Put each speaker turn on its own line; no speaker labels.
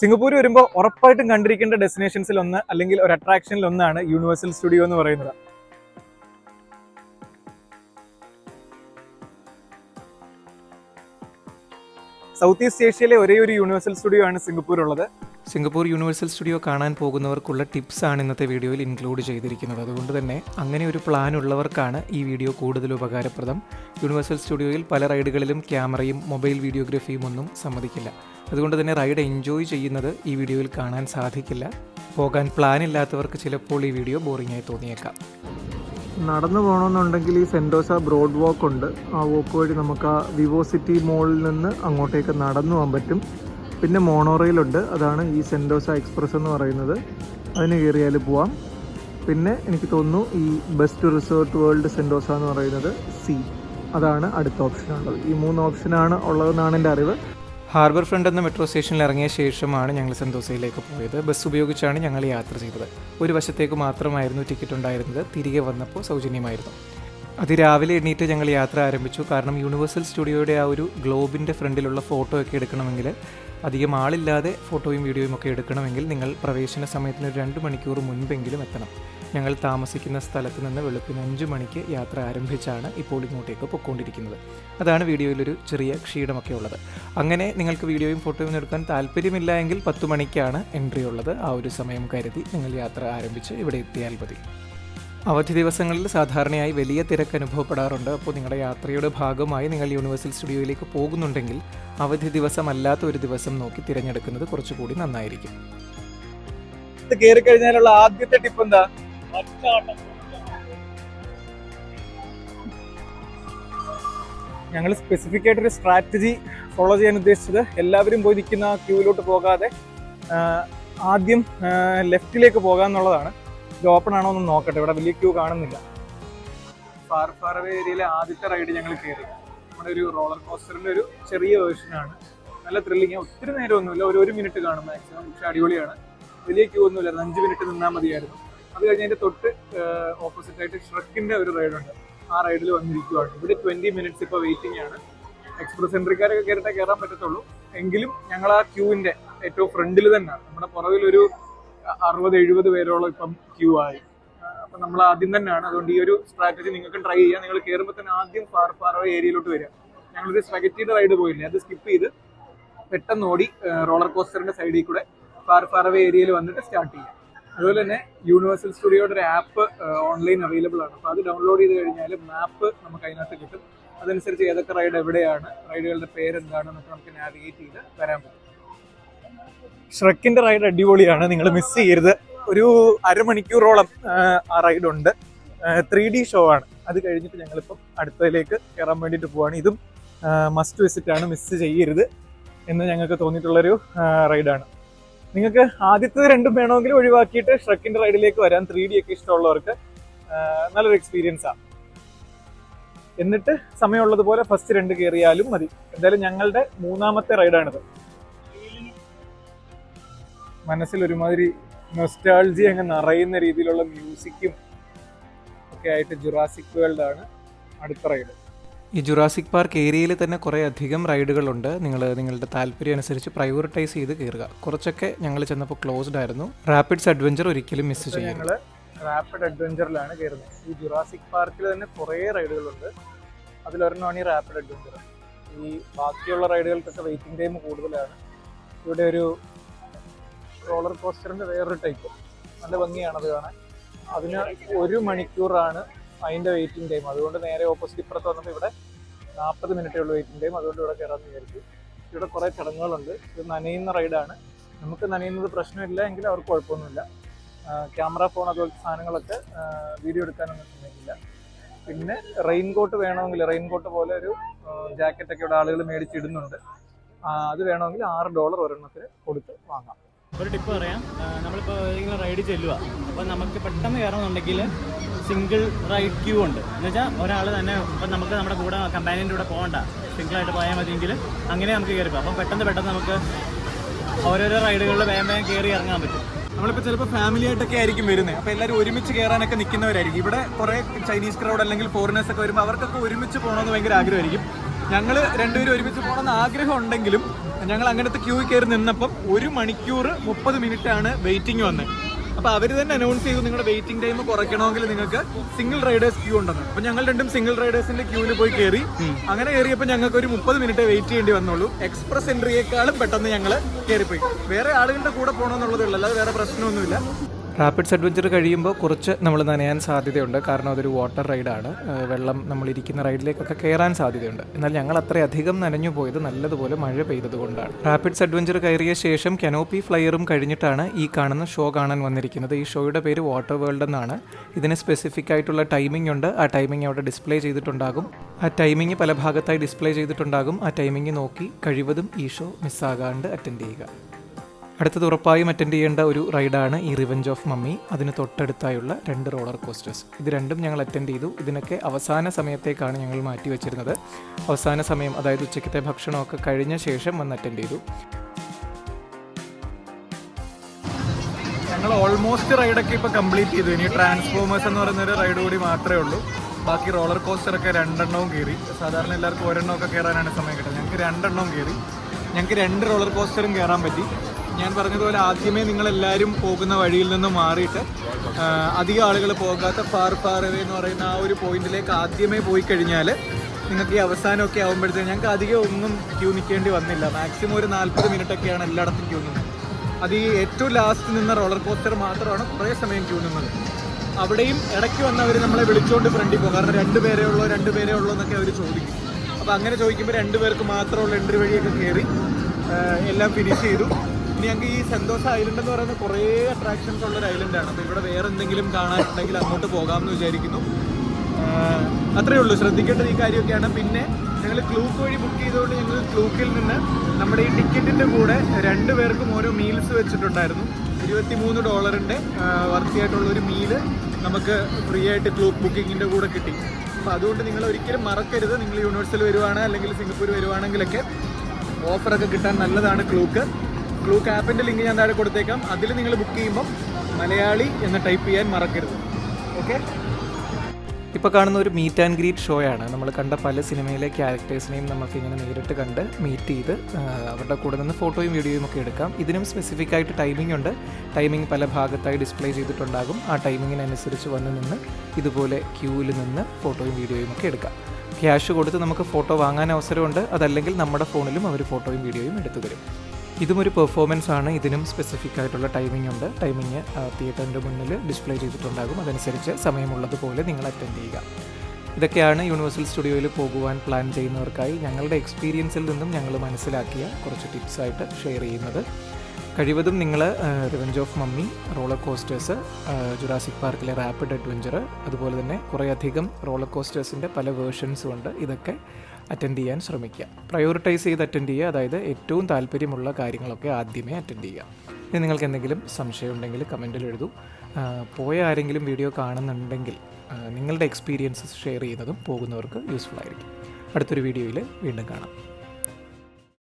Singapore വരുമ്പോൾ ഉറപ്പായിട്ടും കണ്ടിരിക്കേണ്ട ഡെസ്റ്റിനേഷൻസിൽ ഒന്ന് അല്ലെങ്കിൽ ഒരു അട്രാക്ഷനിൽ ഒന്നാണ് യൂണിവേഴ്സൽ സ്റ്റുഡിയോ എന്ന് പറയുന്നത്. സൗത്ത് ഈസ്റ്റ് ഏഷ്യയിലെ ഒരേ ഒരു യൂണിവേഴ്സൽ സ്റ്റുഡിയോ ആണ് സിംഗപ്പൂർ ഉള്ളത്
സിംഗപ്പൂർ യൂണിവേഴ്സൽ സ്റ്റുഡിയോ കാണാൻ പോകുന്നവർക്കുള്ള ടിപ്സ് ആണ് ഇന്നത്തെ വീഡിയോയിൽ ഇൻക്ലൂഡ് ചെയ്തിരിക്കുന്നത്. അതുകൊണ്ട് തന്നെ അങ്ങനെ ഒരു പ്ലാൻ ഉള്ളവർക്കാണ് ഈ വീഡിയോ കൂടുതൽ ഉപകാരപ്രദം. യൂണിവേഴ്സൽ സ്റ്റുഡിയോയിൽ പല റൈഡുകളിലും ക്യാമറയും മൊബൈൽ വീഡിയോഗ്രഫിയും ഒന്നും സമ്മതിക്കില്ല. അതുകൊണ്ട് തന്നെ റൈഡ് എൻജോയ് ചെയ്യുന്നത് ഈ വീഡിയോയിൽ കാണാൻ സാധിക്കില്ല. പോകാൻ പ്ലാൻ ഇല്ലാത്തവർക്ക് ചിലപ്പോൾ ഈ വീഡിയോ ബോറിംഗ് ആയി തോന്നിയേക്കാം.
നടന്നു പോകണമെന്നുണ്ടെങ്കിൽ ഈ സെന്റോസ ബ്രോഡ് വാക്ക് ഉണ്ട്. ആ വോക്ക് വഴി നമുക്ക് ആ വിവോ സിറ്റി മോളിൽ നിന്ന് അങ്ങോട്ടേക്ക് നടന്നു പോകാൻ പറ്റും. പിന്നെ മോണോറയിലുണ്ട് അതാണ് ഈ സെന്റോസ എക്സ്പ്രസ് എന്ന് പറയുന്നത്. അതിന് കയറിയാൽ പോവാം. പിന്നെ എനിക്ക് തോന്നുന്നു ഈ ബെസ്റ്റ് റിസോർട്ട് വേൾഡ് സെന്റോസ എന്ന് പറയുന്നത് സി അതാണ് അടുത്ത ഓപ്ഷൻ ഉള്ളത്. ഈ മൂന്ന് ഓപ്ഷനാണ് ഉള്ളതെന്നാണ് എന്റെ അറിവ്.
ഹാർബർ ഫ്രണ്ട് എന്ന മെട്രോ സ്റ്റേഷനിൽ ഇറങ്ങിയ ശേഷമാണ് ഞങ്ങൾ സെന്തോസയിലേക്ക് പോയത്. ബസ് ഉപയോഗിച്ചാണ് ഞങ്ങൾ യാത്ര ചെയ്തത്. ഒരു വശത്തേക്ക് മാത്രമായിരുന്നു ടിക്കറ്റ് ഉണ്ടായിരുന്നത്. തിരികെ വന്നപ്പോൾ സൗജന്യമായിരുന്നു. അതിരാവിലെ എണീറ്റ് ഞങ്ങൾ യാത്ര ആരംഭിച്ചു. കാരണം യൂണിവേഴ്സൽ സ്റ്റുഡിയോയുടെ ആ ഒരു ഗ്ലോബിന്റെ ഫ്രണ്ടിലുള്ള ഫോട്ടോ ഒക്കെ എടുക്കണമെങ്കിൽ അധികം ആളില്ലാതെ ഫോട്ടോയും വീഡിയോയും ഒക്കെ എടുക്കണമെങ്കിൽ നിങ്ങൾ പ്രവേശന സമയത്തിന് രണ്ട് മണിക്കൂർ മുൻപെങ്കിലും എത്തണം. ഞങ്ങൾ താമസിക്കുന്ന സ്ഥലത്ത് നിന്ന് വെളുപ്പിന് അഞ്ച് മണിക്ക് യാത്ര ആരംഭിച്ചാണ് ഇപ്പോൾ ഇങ്ങോട്ടേക്ക് പൊയ്ക്കൊണ്ടിരിക്കുന്നത്. അതാണ് വീഡിയോയിലൊരു ചെറിയ ക്ഷീണമൊക്കെ ഉള്ളത്. അങ്ങനെ നിങ്ങൾക്ക് വീഡിയോയും ഫോട്ടോയും എടുക്കാൻ താല്പര്യമില്ല എങ്കിൽ പത്ത് മണിക്കാണ് എൻട്രി ഉള്ളത്. ആ ഒരു സമയം കരുതി നിങ്ങൾ യാത്ര ആരംഭിച്ച് ഇവിടെ എത്തിയാൽ മതി. അവധി ദിവസങ്ങളിൽ സാധാരണയായി വലിയ തിരക്ക് അനുഭവപ്പെടാറുണ്ട്. അപ്പോൾ നിങ്ങളുടെ യാത്രയുടെ ഭാഗമായി നിങ്ങൾ യൂണിവേഴ്സൽ സ്റ്റുഡിയോയിലേക്ക് പോകുന്നുണ്ടെങ്കിൽ അവധി ദിവസമല്ലാത്ത ഒരു ദിവസം നോക്കി തിരഞ്ഞെടുക്കുന്നത് കുറച്ചുകൂടി നന്നായിരിക്കും.
കഴിഞ്ഞാലുള്ള ആദ്യത്തെ ടിപ്പ് എന്താ? ഞങ്ങൾ സ്പെസിഫിക് ആയിട്ടൊരു സ്ട്രാറ്റജി ഫോളോ ചെയ്യാൻ ഉദ്ദേശിച്ചത് എല്ലാവരും പോയി നിൽക്കുന്ന ക്യൂവിലോട്ട് പോകാതെ ആദ്യം ലെഫ്റ്റിലേക്ക് പോകാന്നുള്ളതാണ്. ഇത് ഓപ്പൺ ആണോ എന്ന് നോക്കട്ടെ. ഇവിടെ വലിയ ക്യൂ കാണുന്നില്ല. ഫാർ ഫാർ ഏരിയയിലെ ആദ്യത്തെ റൈഡ് ഞങ്ങൾ കയറി. നമ്മുടെ ഒരു റോളർ കോസ്റ്ററിന്റെ ഒരു ചെറിയ വേർഷനാണ് നല്ല ത്രില്ലിങ് ഒത്തിരി നേരമൊന്നുമില്ല. ഒരു ഒരു മിനിറ്റ് കാണും മാക്സിമം പക്ഷെ അടിപൊളിയാണ്. വലിയ ക്യൂ ഒന്നുമില്ല. അഞ്ച് മിനിറ്റ് നിന്നാൽ മതിയായിരുന്നു. അത് കഴിഞ്ഞ് അതിന്റെ തൊട്ട് ഓപ്പോസിറ്റ് ആയിട്ട് ഷ്രക്കിന്റെ ഒരു റൈഡുണ്ട് ആ റൈഡിൽ വന്നിരിക്കുവാണ്. ഇവിടെ ട്വന്റി മിനിറ്റ്സ് ഇപ്പോൾ വെയിറ്റിംഗ് ആണ്. എക്സ്പ്രസ് എൻട്രിക്കാരൊക്കെ കയറിയിട്ടേ കയറാൻ പറ്റത്തുള്ളൂ. എങ്കിലും ഞങ്ങൾ ആ ക്യൂവിന്റെ ഏറ്റവും ഫ്രണ്ടിൽ തന്നെയാണ്. നമ്മുടെ പുറകിൽ ഒരു അറുപത് എഴുപത് പേരോളം ഇപ്പം ക്യൂ ആയി. അപ്പൊ നമ്മൾ ആദ്യം തന്നെയാണ്. അതുകൊണ്ട് ഈ ഒരു സ്ട്രാറ്റജി നിങ്ങൾക്ക് ട്രൈ ചെയ്യാം. നിങ്ങൾ കയറുമ്പോൾ തന്നെ ആദ്യം ഫാർ ഫാർ ഏരിയയിലോട്ട് വരിക. ഞങ്ങളൊരു സ്പെഗറ്റിയുടെ റൈഡ് പോയില്ലേ? അത് സ്കിപ്പ് ചെയ്ത് പെട്ടെന്ന് ഓടി റോളർ കോസ്റ്ററിന്റെ സൈഡിൽ കൂടെ ഫാർ ഫാർവേ ഏരിയയിൽ വന്നിട്ട് സ്റ്റാർട്ട് ചെയ്യാം. അതുപോലെ തന്നെ യൂണിവേഴ്സൽ സ്റ്റുഡിയോയുടെ ഒരു ആപ്പ് ഓൺലൈൻ അവൈലബിൾ ആണ്. അപ്പോൾ അത് ഡൗൺലോഡ് ചെയ്ത് കഴിഞ്ഞാൽ മാപ്പ് നമുക്ക് അതിനകത്ത് കിട്ടും. അതനുസരിച്ച് ഏതൊക്കെ റൈഡ് എവിടെയാണ് റൈഡുകളുടെ പേരെന്താണെന്നൊക്കെ നമുക്ക് നാവിഗേറ്റ് ചെയ്ത് വരാൻ പറ്റും. ഷ്രക്കിന്റെ റൈഡ് അടിപൊളിയാണ്. നിങ്ങൾ മിസ് ചെയ്യരുത്. ഒരു അരമണിക്കൂറോളം ആ, റൈഡുണ്ട് ത്രീ ഡി ഷോ ആണ്. അത് കഴിഞ്ഞിട്ട് ഞങ്ങളിപ്പം അടുത്തതിലേക്ക് കയറാൻ വേണ്ടിയിട്ട് പോവാണ്. ഇതും മസ്റ്റ് വിസിറ്റ് ആണ്. മിസ് ചെയ്യരുത് എന്ന് ഞങ്ങൾക്ക് തോന്നിയിട്ടുള്ളൊരു റൈഡാണ് നിങ്ങൾക്ക് ആദ്യത്തെ രണ്ടും വേണമെങ്കിൽ ഒഴിവാക്കിയിട്ട് ഷ്രക്കിന്റെ റൈഡിലേക്ക് വരാൻ ത്രീ ഡി ഒക്കെ ഇഷ്ടമുള്ളവർക്ക് നല്ലൊരു എക്സ്പീരിയൻസ് ആണ് എന്നിട്ട് സമയമുള്ളതുപോലെ ഫസ്റ്റ് രണ്ട് കയറിയാലും മതി. എന്തായാലും ഞങ്ങളുടെ മൂന്നാമത്തെ റൈഡാണിത് മനസ്സിൽ ഒരുമാതിരി നൊസ്റ്റാൾജി അങ്ങ് നിറയുന്ന രീതിയിലുള്ള മ്യൂസിക്കും ഒക്കെ ആയിട്ട് ജുറാസിക് വേൾഡ് ആണ് അടുത്ത റൈഡ്
ഈ ജുറാസിക് പാർക്ക് ഏരിയയിൽ തന്നെ കുറേ അധികം റൈഡുകളുണ്ട് നിങ്ങൾ നിങ്ങളുടെ താല്പര്യം അനുസരിച്ച് പ്രയോറിറ്റൈസ് ചെയ്ത് കയറുക കുറച്ചൊക്കെ ഞങ്ങൾ ചെന്നപ്പോൾ ക്ലോസ്ഡ് ആയിരുന്നു. റാപ്പിഡ്സ് അഡ്വഞ്ചർ ഒരിക്കലും മിസ് ചെയ്യും
ഞങ്ങൾ റാപ്പിഡ് അഡ്വഞ്ചറിലാണ് കയറുന്നത് ഈ ജുറാസിക് പാർക്കിൽ തന്നെ കുറേ റൈഡുകളുണ്ട് അതിലൊരെണ്ണമാണ് ഈ റാപ്പിഡ് അഡ്വഞ്ചർ ഈ ബാക്കിയുള്ള റൈഡുകൾക്കൊക്കെ വെയിറ്റിംഗ് ടൈം കൂടുതലാണ്. ഇവിടെ ഒരു റോളർ കോസ്റ്ററിന്റെ വേറൊരു ടൈപ്പ് നല്ല ഭംഗിയാണത് കാണാൻ. അതിന് ഒരു മണിക്കൂറാണ് അതിന്റെ വെയിറ്റിംഗ് ടൈം അതുകൊണ്ട് നേരെ ഓപ്പോസിറ്റ് ഇപ്പുറത്ത് വന്നപ്പോൾ ഇവിടെ നാൽപ്പത് മിനിറ്റേ ഉള്ളൂ വെയിറ്റിംഗ് ടൈം അതുകൊണ്ട് ഇവിടെ കയറാമെന്ന് വിചാരിച്ചു. ഇവിടെ കുറേ ചടങ്ങുകളുണ്ട്. ഇത് നനയുന്ന റൈഡാണ് നമുക്ക് നനയുന്നത് പ്രശ്നമില്ല എങ്കിൽ അവർക്ക് കുഴപ്പമൊന്നുമില്ല. ക്യാമറ ഫോൺ അതുപോലത്തെ സാധനങ്ങളൊക്കെ വീഡിയോ എടുക്കാനൊന്നും സമ്മതിക്കില്ല പിന്നെ റെയിൻ കോട്ട് വേണമെങ്കിൽ റെയിൻ കോട്ട് പോലെ ഒരു ജാക്കറ്റൊക്കെ ഇവിടെ ആളുകൾ മേടിച്ചിടുന്നുണ്ട്. അത് വേണമെങ്കിൽ ആറ് ഡോളർ ഒരെണ്ണത്തിന് കൊടുത്ത് വാങ്ങാം.
ഒരു ടിപ്പ് പറയാം. നമ്മളിപ്പോൾ ഏതെങ്കിലും റൈഡ് ചെല്ലുക അപ്പോൾ നമുക്ക് പെട്ടെന്ന് കയറണമെന്നുണ്ടെങ്കിൽ സിംഗിൾ റൈഡ് ക്യൂ ഉണ്ട്. എന്ന് വെച്ചാൽ ഒരാൾ തന്നെ ഇപ്പം നമുക്ക് നമ്മുടെ കൂടെ കമ്പാനിന്റെ കൂടെ പോകണ്ട. സിംഗിളായിട്ട് പോയാൽ മതിയെങ്കിൽ അങ്ങനെ നമുക്ക് കയറി പോകാം. അപ്പം പെട്ടെന്ന് പെട്ടെന്ന് നമുക്ക് ഓരോരോ റൈഡുകളിൽ വേഗം വേഗം കയറി ഇറങ്ങാൻ പറ്റും.
നമ്മളിപ്പോൾ ചിലപ്പോൾ ഫാമിലി ആയിട്ടൊക്കെ ആയിരിക്കും വരുന്നത് അപ്പോൾ എല്ലാവരും ഒരുമിച്ച് കയറാനൊക്കെ നിൽക്കുന്നവരായിരിക്കും ഇവിടെ കുറേ ചൈനീസ് ക്രൗഡ് അല്ലെങ്കിൽ ഫോറിനേഴ്സൊക്കെ വരുമ്പോൾ അവർക്കൊക്കെ ഒരുമിച്ച് പോകണമെന്ന് ഭയങ്കര ആഗ്രഹമായിരിക്കും. ഞങ്ങൾ രണ്ടുപേരും ഒരുമിച്ച് പോകണമെന്ന് ആഗ്രഹം ഉണ്ടെങ്കിലും ഞങ്ങൾ അങ്ങനത്തെ ക്യൂ കയറി നിന്നപ്പം ഒരു മണിക്കൂർ മുപ്പത് മിനിറ്റ് ആണ് വെയിറ്റിംഗ് വന്നത് അപ്പോൾ അവർ തന്നെ അനൗൺസ് ചെയ്തു നിങ്ങളുടെ വെയിറ്റിംഗ് ടൈം കുറയ്ക്കണമെങ്കിൽ നിങ്ങൾക്ക് സിംഗിൾ റൈഡേഴ്സ് ക്യൂ ഉണ്ടെന്ന്. അപ്പൊ ഞങ്ങൾ രണ്ടും സിംഗിൾ റൈഡേഴ്സിന്റെ ക്യൂവിൽ പോയി കയറി. അങ്ങനെ കയറിയപ്പോൾ ഞങ്ങൾക്ക് ഒരു മുപ്പത് മിനിറ്റ് വെയിറ്റ് ചെയ്യേണ്ടി വന്നുള്ളൂ. എക്സ്പ്രസ് എൻട്രിയേക്കാളും പെട്ടെന്ന് ഞങ്ങൾ കയറിപ്പോയി. വേറെ ആളുകളുടെ കൂടെ പോകണമെന്നുള്ളതേ ഉള്ളൂ അല്ലാതെ വേറെ പ്രശ്നമൊന്നുമില്ല.
റാപ്പിഡ്സ് അഡ്വഞ്ചർ കഴിയുമ്പോൾ കുറച്ച് നമ്മൾ നനയാൻ സാധ്യതയുണ്ട്. കാരണം അതൊരു വാട്ടർ റൈഡാണ് വെള്ളം നമ്മളിരിക്കുന്ന റൈഡിലേക്കൊക്കെ കയറാൻ സാധ്യതയുണ്ട്. എന്നാൽ ഞങ്ങൾ അത്രയധികം നനഞ്ഞു പോയത് നല്ലതുപോലെ മഴ പെയ്തത് കൊണ്ടാണ് റാപ്പിഡ്സ് അഡ്വഞ്ചർ കയറിയ ശേഷം കനോപ്പി ഫ്ലയറും കഴിഞ്ഞിട്ടാണ് ഈ കാണുന്ന ഷോ കാണാൻ വന്നിരിക്കുന്നത്. ഈ ഷോയുടെ പേര് വാട്ടർ വേൾഡ് എന്നാണ്. ഇതിന് സ്പെസിഫിക് ആയിട്ടുള്ള ടൈമിംഗ് ഉണ്ട്. ആ ടൈമിംഗ് അവിടെ ഡിസ്പ്ലേ ചെയ്തിട്ടുണ്ടാകും. ആ ടൈമിംഗ് പല ഭാഗത്തായി ഡിസ്പ്ലേ ചെയ്തിട്ടുണ്ടാകും. ആ ടൈമിംഗ് നോക്കി കഴിവതും ഈ ഷോ മിസ്സാകാണ്ട് അറ്റൻഡ് ചെയ്യുക. അടുത്തത് ഉറപ്പായും അറ്റൻഡ് ചെയ്യേണ്ട ഒരു റൈഡാണ് ഈ റിവഞ്ച് ഓഫ് മമ്മി അതിന് തൊട്ടടുത്തായുള്ള രണ്ട് റോളർ കോസ്റ്റേഴ്സ് ഇത് രണ്ടും ഞങ്ങൾ അറ്റൻഡ് ചെയ്തു. ഇതിനൊക്കെ അവസാന സമയത്തേക്കാണ് ഞങ്ങൾ മാറ്റി വെച്ചിരുന്നത്. അവസാന സമയം അതായത് ഉച്ചക്കത്തെ ഭക്ഷണമൊക്കെ കഴിഞ്ഞ ശേഷം വന്ന് അറ്റൻഡ് ചെയ്തു.
ഞങ്ങൾ ഓൾമോസ്റ്റ് റൈഡൊക്കെ ഇപ്പോൾ കംപ്ലീറ്റ് ചെയ്തു. ഇനി ട്രാൻസ്ഫോമേഴ്സ് എന്ന് പറയുന്ന ഒരു റൈഡ് കൂടി മാത്രമേ ഉള്ളൂ. ബാക്കി റോളർ കോസ്റ്ററൊക്കെ രണ്ടെണ്ണവും കയറി. സാധാരണ എല്ലാവർക്കും ഒരെണ്ണമൊക്കെ കയറാനാണ് സമയം കിട്ടുന്നത്. ഞങ്ങൾക്ക് രണ്ടെണ്ണവും കയറി. ഞങ്ങൾക്ക് രണ്ട് റോളർ കോസ്റ്ററും കയറാൻ പറ്റി. ഞാൻ പറഞ്ഞതുപോലെ ആദ്യമേ നിങ്ങൾ എല്ലാവരും പോകുന്ന വഴിയിൽ നിന്ന് മാറിയിട്ട് അധികം ആളുകൾ പോകാത്ത ഫാർ ഫാർ അവേ എന്ന് പറയുന്ന ആ ഒരു പോയിന്റിലേക്ക് ആദ്യമേ പോയി കഴിഞ്ഞാൽ നിങ്ങൾക്ക് ഈ അവസാനമൊക്കെ ആകുമ്പോഴത്തേക്ക് ഞങ്ങൾക്ക് അധികം ഒന്നും ക്യൂ നിൽക്കേണ്ടി വന്നില്ല. മാക്സിമം ഒരു നാൽപ്പത് മിനിറ്റ് ഒക്കെയാണ് എല്ലായിടത്തും ക്യൂ നിന്നത്. അത് ഈ ഏറ്റവും ലാസ്റ്റ് നിന്ന റോളർ കോസ്റ്റർ മാത്രമാണ് കുറേ സമയം ക്യൂ നിന്നത്. അവിടെയും ഇടയ്ക്ക് വന്നവർ നമ്മളെ വിളിച്ചുകൊണ്ട് ഫ്രണ്ടിൽ പോകും. കാരണം രണ്ട് പേരേ ഉള്ളോ രണ്ട് പേരേ ഉള്ളോ എന്നൊക്കെ അവർ ചോദിക്കും. അപ്പോൾ അങ്ങനെ ചോദിക്കുമ്പോൾ രണ്ട് പേർക്ക് മാത്രമുള്ള എൻട്രി വഴിയൊക്കെ കയറി എല്ലാം ഫിനിഷ് ചെയ്തു. ഞങ്ങൾക്ക് ഈ സന്തോഷ ഐലൻഡ് എന്ന് പറയുന്ന കുറേ അട്രാക്ഷൻസ് ഉള്ള ഒരു ഐലൻഡാണ് അപ്പോൾ ഇവിടെ വേറെ എന്തെങ്കിലും കാണാനുണ്ടെങ്കിൽ അങ്ങോട്ട് പോകാമെന്ന് വിചാരിക്കുന്നു. അത്രയേ അത്രേ ഉള്ളൂ. ശ്രദ്ധിക്കേണ്ടത് ഈ കാര്യമൊക്കെയാണ്. പിന്നെ ഞങ്ങൾ ക്ലൂക്ക് വഴി ബുക്ക് ചെയ്തുകൊണ്ട് ഞങ്ങൾ ക്ലൂക്കിൽ നിന്ന് നമ്മുടെ ഈ ടിക്കറ്റിന്റെ കൂടെ രണ്ട് പേർക്കും ഓരോ മീൽസ് വെച്ചിട്ടുണ്ടായിരുന്നു. ഇരുപത്തി മൂന്ന് ഡോളറിന്റെ വർത്തിയായിട്ടുള്ള ഒരു മീൽ നമുക്ക് ഫ്രീ ആയിട്ട് ക്ലൂക്ക് ബുക്കിങ്ങിന്റെ കൂടെ കിട്ടി. അപ്പോൾ അതുകൊണ്ട് നിങ്ങൾ ഒരിക്കലും മറക്കരുത്. നിങ്ങൾ യൂണിവേഴ്സിൽ വരുവാണ് അല്ലെങ്കിൽ സിംഗപ്പൂർ വരുവാണെങ്കിലൊക്കെ ഓഫറൊക്കെ കിട്ടാൻ നല്ലതാണ് ക്ലൂക്ക്. ക്ലൂക്ക് ആപ്പിന്റെ ലിങ്ക് ഞാൻ താഴെ കൊടുത്തേക്കാം. അതിൽ നിങ്ങൾ ബുക്ക് ചെയ്യുമ്പം മലയാളി എന്ന് ടൈപ്പ് ചെയ്യാൻ മറക്കരുത്. ഓക്കെ
ഇപ്പോൾ കാണുന്ന ഒരു മീറ്റ് ആൻഡ് ഗ്രീറ്റ് ഷോയാണ് നമ്മൾ കണ്ട പല സിനിമയിലെ ക്യാരക്ടേഴ്സിനെയും നമുക്ക് ഇങ്ങനെ നേരിട്ട് കണ്ട് മീറ്റ് ചെയ്ത് അവരുടെ കൂടെ നിന്ന് ഫോട്ടോയും വീഡിയോയും ഒക്കെ എടുക്കാം. ഇതിനും സ്പെസിഫിക് ആയിട്ട് ടൈമിംഗ് ഉണ്ട്. ടൈമിംഗ് പല ഭാഗത്തായി ഡിസ്പ്ലേ ചെയ്തിട്ടുണ്ടാകും. ആ ടൈമിങ്ങിനനുസരിച്ച് വന്ന് നിന്ന് ഇതുപോലെ ക്യൂവിൽ നിന്ന് ഫോട്ടോയും വീഡിയോയും ഒക്കെ എടുക്കാം. ക്യാഷ് കൊടുത്ത് നമുക്ക് ഫോട്ടോ വാങ്ങാൻ അവസരമുണ്ട്. അതല്ലെങ്കിൽ നമ്മുടെ ഫോണിലും അവർ ഫോട്ടോയും വീഡിയോയും എടുത്തു തരും. ഇതും ഒരു പെർഫോമൻസ് ആണ്. ഇതിനും സ്പെസിഫിക് ആയിട്ടുള്ള ടൈമിംഗ് ഉണ്ട്. ടൈമിംഗ് തിയേറ്ററിന്റെ മുന്നിൽ ഡിസ്പ്ലേ ചെയ്തിട്ടുണ്ടാകും. അതനുസരിച്ച് സമയമുള്ളതുപോലെ നിങ്ങൾ അറ്റൻഡ് ചെയ്യുക. ഇതൊക്കെയാണ് യൂണിവേഴ്സൽ സ്റ്റുഡിയോയിൽ പോകുവാൻ പ്ലാൻ ചെയ്യുന്നവർക്കായി ഞങ്ങളുടെ എക്സ്പീരിയൻസിൽ നിന്നും ഞങ്ങൾ മനസ്സിലാക്കിയ കുറച്ച് ടിപ്സായിട്ട് ഷെയർ ചെയ്യുന്നത്. കഴിവതും നിങ്ങൾ revenge of mummy roller coasters Jurassic പാർക്കിലെ റാപ്പിഡ് അഡ്വഞ്ചർ അതുപോലെ തന്നെ കുറേയധികം റോളർ കോസ്റ്റേഴ്സിന്റെ പല വേർഷൻസും ഉണ്ട്. ഇതൊക്കെ അറ്റൻഡ് ചെയ്യാൻ ശ്രമിക്കുക. പ്രയോറിറ്റൈസ് ചെയ്ത് അറ്റൻഡ് ചെയ്യുക. അതായത് ഏറ്റവും താല്പര്യമുള്ള കാര്യങ്ങളൊക്കെ ആദ്യമേ അറ്റൻഡ് ചെയ്യുക. ഇനി നിങ്ങൾക്ക് എന്തെങ്കിലും സംശയം ഉണ്ടെങ്കിൽ കമന്റിൽ എഴുതൂ. പോയ ആരെങ്കിലും വീഡിയോ കാണുന്നുണ്ടെങ്കിൽ നിങ്ങളുടെ എക്സ്പീരിയൻസസ് ഷെയർ ചെയ്യുന്നതും പോകുന്നവർക്ക് യൂസ്ഫുൾ ആയിരിക്കും. അടുത്തൊരു വീഡിയോയിൽ വീണ്ടും കാണാം.